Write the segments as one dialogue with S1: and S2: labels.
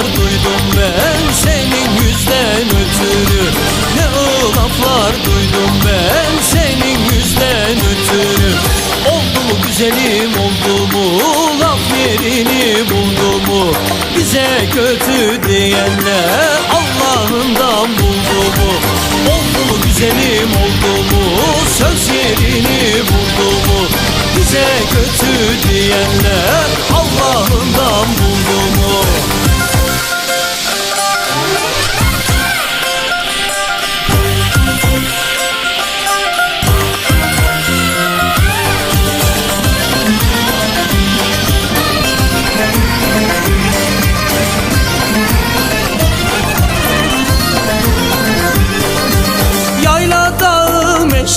S1: Laflar duydum ben senin yüzden ötürü. Ne o laflar duydum ben senin yüzden ötürü. Oldu mu güzelim oldu mu? Laf yerini buldu mu? Bize kötü diyenler Allah'ından buldu mu? Oldu mu güzelim oldu mu? Söz yerini buldu mu? Bize kötü diyenler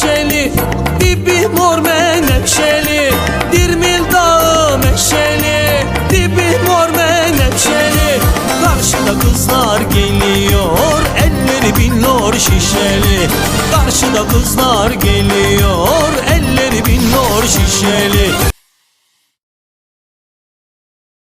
S1: meşeli Dibi mor menekşeli Dirmil dağı meşeli Dibi mor menekşeli Karşıda kızlar geliyor Elleri billor şişeli. Karşıda kızlar geliyor Elleri billor şişeli